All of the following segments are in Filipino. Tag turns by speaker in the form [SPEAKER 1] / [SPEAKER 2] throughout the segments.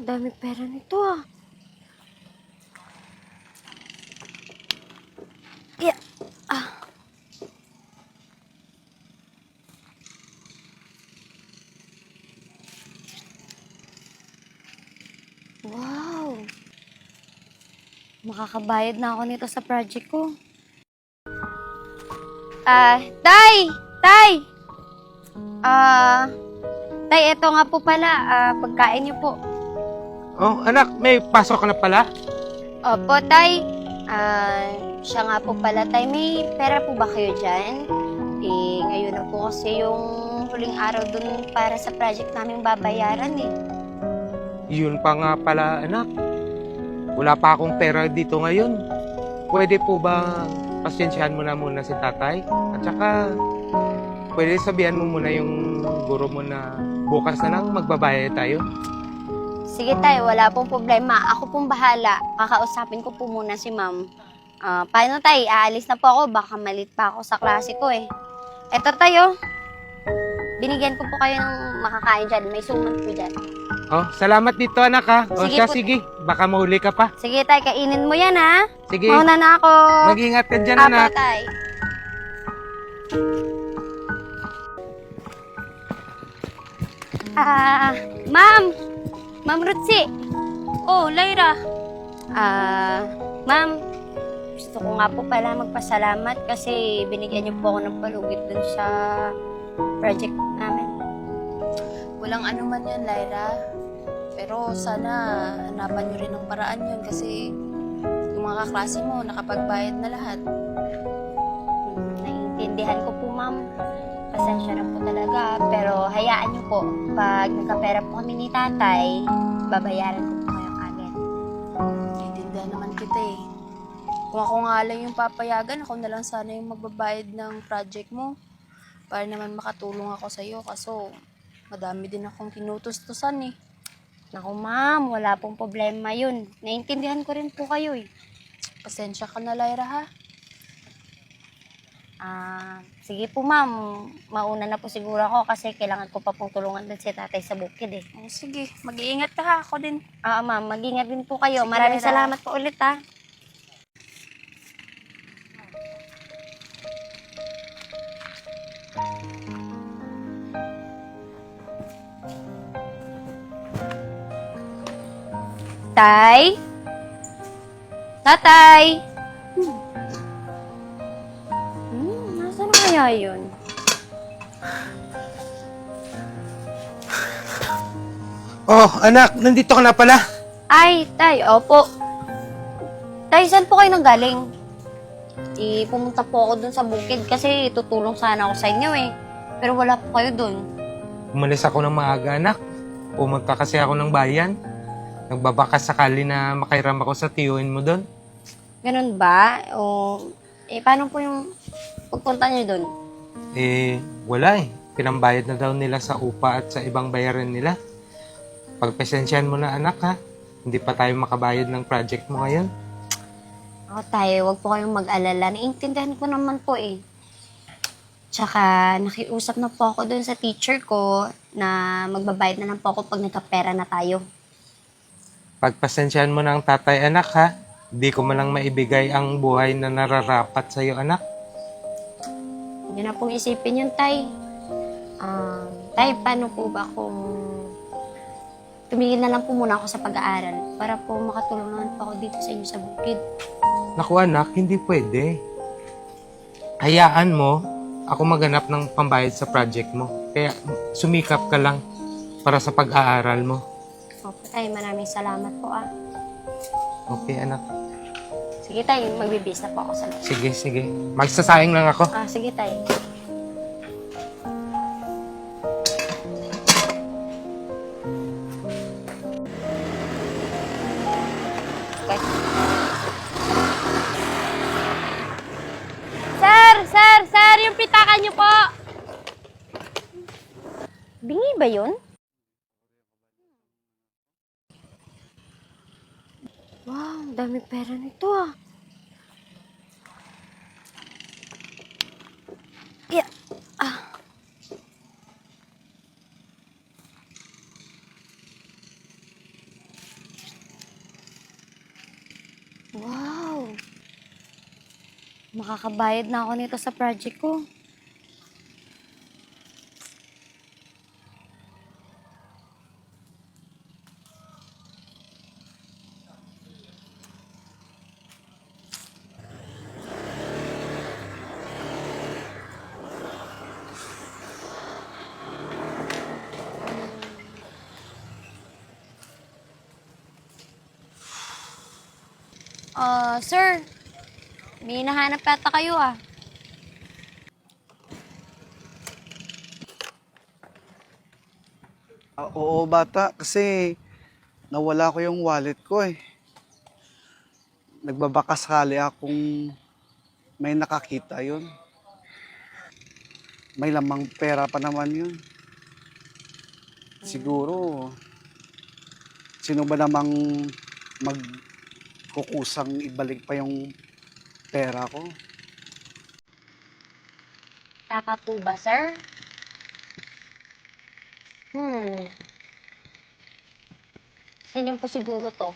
[SPEAKER 1] ang dami pera nito ah. Yeah. Ah. Wow. Makakabayad na ako nito sa project ko. Ah, Tay! Tay! Ah, Tay, eto nga po pala, ah, pagkain niyo po.
[SPEAKER 2] Oh, anak, may pasok ka na pala?
[SPEAKER 1] Opo, Tay. Ah, siya nga po pala, Tay. May pera po ba kayo dyan? Eh, ngayon na po kasi yung huling araw dun para sa project namin babayaran eh.
[SPEAKER 2] Yun pa nga pala, anak. Wala pa akong pera dito ngayon. Pwede po ba pasensyahan mo na muna si tatay? At saka, pwede sabihan mo muna yung guro mo na bukas na lang magbabayad tayo?
[SPEAKER 1] Sige, Tay. Wala pong problema. Ako pong bahala. Kakausapin ko po muna si Ma'am. Ah, paano, Tay? Aalis na po ako. Baka malit pa ako sa klase ko eh. Eto, Tayo. Binigyan ko po kayo ng makakain dyan. May suman po dyan.
[SPEAKER 2] Oh, salamat dito, anak ha. O
[SPEAKER 1] Sige
[SPEAKER 2] siya,
[SPEAKER 1] po.
[SPEAKER 2] sige. Baka mahuli ka pa.
[SPEAKER 1] Sige, Tay. Kainin mo yan, ha?
[SPEAKER 2] Sige,
[SPEAKER 1] Mauna na ako.
[SPEAKER 2] mag-ingat ka dyan,
[SPEAKER 1] Apo,
[SPEAKER 2] anak.
[SPEAKER 1] Tay. Ah, ma'am. Ma'am Rutsi.
[SPEAKER 3] Oh, Lyra.
[SPEAKER 1] Ah, ma'am. Gusto ko nga po pala magpasalamat kasi binigyan niyo po ako ng palugit dun sa project namin.
[SPEAKER 3] Walang ano man yan, Lyra. Pero sana hanapan nyo rin ng paraan yun kasi yung mga kaklase mo nakapagbayad na lahat.
[SPEAKER 1] Hmm, Naiintindihan ko po, ma'am. Pasensya na po talaga. Pero hayaan niyo po, pag nagkapera po kami ni tatay, babayaran ko po kayo agad.
[SPEAKER 3] Naiintindihan naman kita eh. Kung ako nga lang yung papayagan, ako na lang sana yung magbabayad ng project mo. Para naman makatulong ako sa'yo kaso madami din akong tinutustusan eh.
[SPEAKER 1] Naku, ma'am, wala pong problema yun. Naiintindihan ko rin po kayo eh.
[SPEAKER 3] Pasensya ka na, Lyra ha.
[SPEAKER 1] Ah, sige po, ma'am. Mauna na po siguro ako kasi kailangan ko pa pong tulungan din si tatay sa bukid eh.
[SPEAKER 3] Oh, sige, mag-iingat ka ha. Ako din.
[SPEAKER 1] Ah, ma'am, mag-ingat din po kayo.
[SPEAKER 3] Sige,
[SPEAKER 1] Maraming
[SPEAKER 3] Lyra.
[SPEAKER 1] salamat po ulit ah. Tay? Tatay? Kaya yun?
[SPEAKER 2] Oh, anak, nandito ka na pala.
[SPEAKER 1] Ay, tay, opo. Tay, saan po kayo nang galing? Di, pumunta po ako dun sa bukid kasi tutulong sana ako sa inyo eh. Pero wala po kayo dun.
[SPEAKER 2] Umalis ako ng maaga, anak. Pumunta kasi ako ng bayan. Nagbabaka sakali na makairam ako sa tiyuin mo doon.
[SPEAKER 1] Ganun ba? O, eh, paano po yung pagpunta niyo dun?
[SPEAKER 2] Eh, wala eh. Pinambayad na daw nila sa upa at sa ibang bayaran nila. Pagpasensyahan mo na anak ha. Hindi pa tayo makabayad ng project mo ngayon.
[SPEAKER 1] Ako tayo, wag po kayong mag-alala. Naiintindihan ko naman po eh. Tsaka, nakiusap na po ako dun sa teacher ko na magbabayad na lang po ako pag nagkapera na tayo.
[SPEAKER 2] Pagpasensyahan mo na ang tatay anak ha. Hindi ko man lang maibigay ang buhay na nararapat sa iyo anak.
[SPEAKER 1] Hindi na pong isipin yun, Tay. Ah, tay, paano po ba kung tumigil na lang po muna ako sa pag-aaral para po makatulong naman po ako dito sa inyo sa bukid.
[SPEAKER 2] Naku anak, hindi pwede. Hayaan mo, ako maganap ng pambayad sa project mo. Kaya sumikap ka lang para sa pag-aaral mo.
[SPEAKER 1] Opo, tay, maraming salamat po ah.
[SPEAKER 2] Okay anak.
[SPEAKER 1] Sige, tay, magbibis na po ako sa loob.
[SPEAKER 2] Sige, sige. Magsasayang lang ako.
[SPEAKER 1] Sige, tay. Okay. Sir! Sir! Yung pitakan niyo po! Bingi ba yun? Wow, ang dami pera nito ah. Yeah. Ah. Wow. Makakabayad na ako nito sa project ko. Ah, sir. May nahanap yata kayo ah.
[SPEAKER 4] Ah, oo, bata. Kasi nawala ko yung wallet ko eh. Nagbabakasakali akong may nakakita yun. May lamang pera pa naman yun. Siguro, sino ba namang magkukusang ibalik pa yung pera ko?
[SPEAKER 1] Tama po ba, sir? Hmm. Sino po siguro to?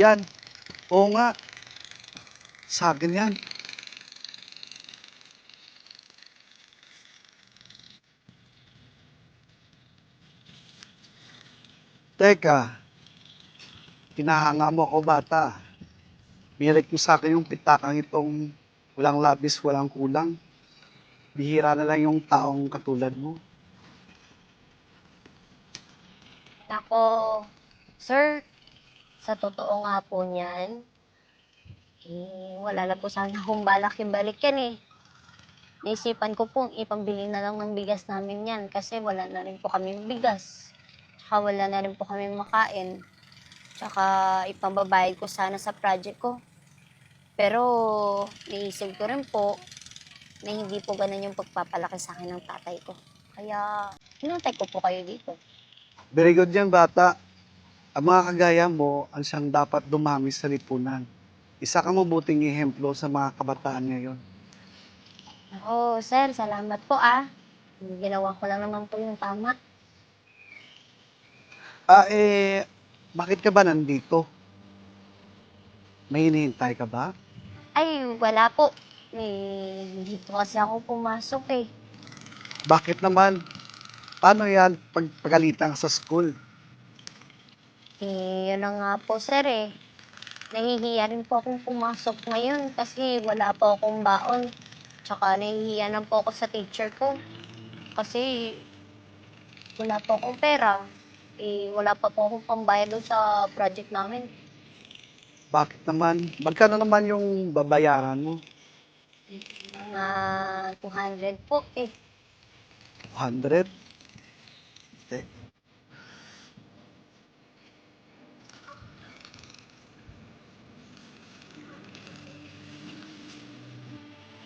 [SPEAKER 4] Yan. Oo nga. Sa akin yan. Teka. Pinahanga mo ako bata. Binalik mo sa akin yung pitakang itong walang labis, walang kulang. Bihira na lang yung taong katulad mo.
[SPEAKER 1] Nako, sir, sa totoo nga po niyan, eh, wala na po sana akong balak ibalik yan eh. Naisipan ko pong ipambili na lang ng bigas namin yan kasi wala na rin po kami bigas. Tsaka wala na rin po kami makain. Tsaka ipambabayad ko sana sa project ko. Pero naisip ko rin po na hindi po ganun yung pagpapalaki sa akin ng tatay ko. Kaya, inantay ko po kayo dito.
[SPEAKER 4] Very good yan, bata. Ang mga kagaya mo, ang siyang dapat dumami sa lipunan. Isa kang mabuting ehemplo sa mga kabataan ngayon.
[SPEAKER 1] Oo, sir, salamat po ah. Ginawa ko lang naman po yung tama.
[SPEAKER 4] Ah, eh, bakit ka ba nandito? May hinihintay ka ba?
[SPEAKER 1] Ay, wala po. Eh, dito kasi ako pumasok eh.
[SPEAKER 4] Bakit naman? Paano yan pag pagalitan ka sa school?
[SPEAKER 1] Eh, yun na nga po, sir eh. Nahihiya rin po akong pumasok ngayon kasi wala po akong baon. Tsaka nahihiya na po ako sa teacher ko. Kasi wala po akong pera. Eh, wala pa po akong pambayad doon sa project namin.
[SPEAKER 4] Bakit naman? Magkano naman yung babayaran mo?
[SPEAKER 1] Mga 200 po eh.
[SPEAKER 4] 100? Eh.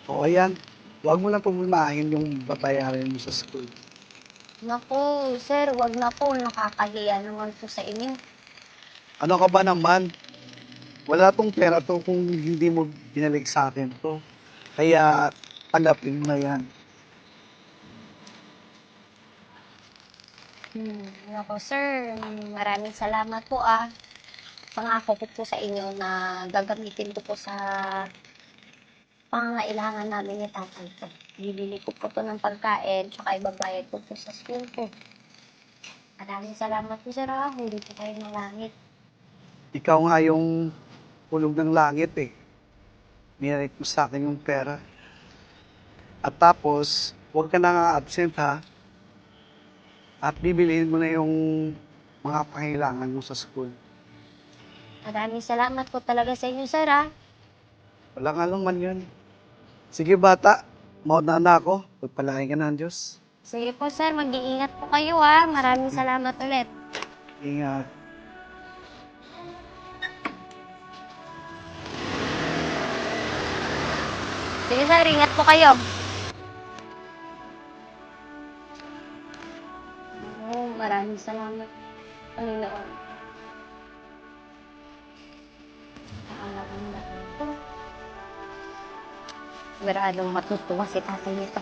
[SPEAKER 4] O ayan, huwag mo lang pumimahin yung babayaran mo sa school.
[SPEAKER 1] Naku, sir, wag na po. Nakakahiya naman po sa inyo.
[SPEAKER 4] Ano ka ba naman? Wala tong pera to kung hindi mo binalik sa akin to. Kaya tanggapin mo na yan.
[SPEAKER 1] Hmm, naku, sir. Maraming salamat po ah. Pangako ko po sa inyo na gagamitin ko po sa pangangailangan namin ni tatay ko. Bibili ko po to ng pagkain, tsaka ibabayad ko po sa school ko. Maraming salamat po, sir ah. Huli po kayo ng langit.
[SPEAKER 4] Ikaw nga yung hulog ng langit eh. Binalik mo sa akin yung pera. At tapos, huwag ka na nga absent ha. At bibiliin mo na yung mga pangailangan mo sa school.
[SPEAKER 1] Maraming salamat po talaga sa inyo, sir ah.
[SPEAKER 4] Wala nga lang man yun. Sige bata, mauna na ako. Pagpalain ka ng Diyos.
[SPEAKER 1] Sige po, sir. Mag-iingat po kayo ah. Maraming salamat ulit.
[SPEAKER 4] Ingat.
[SPEAKER 1] Sige, sir. Ingat po kayo. Oh, maraming salamat. Panginoon. Nakakalabang na Siguraadong matutuwa si tatay nito.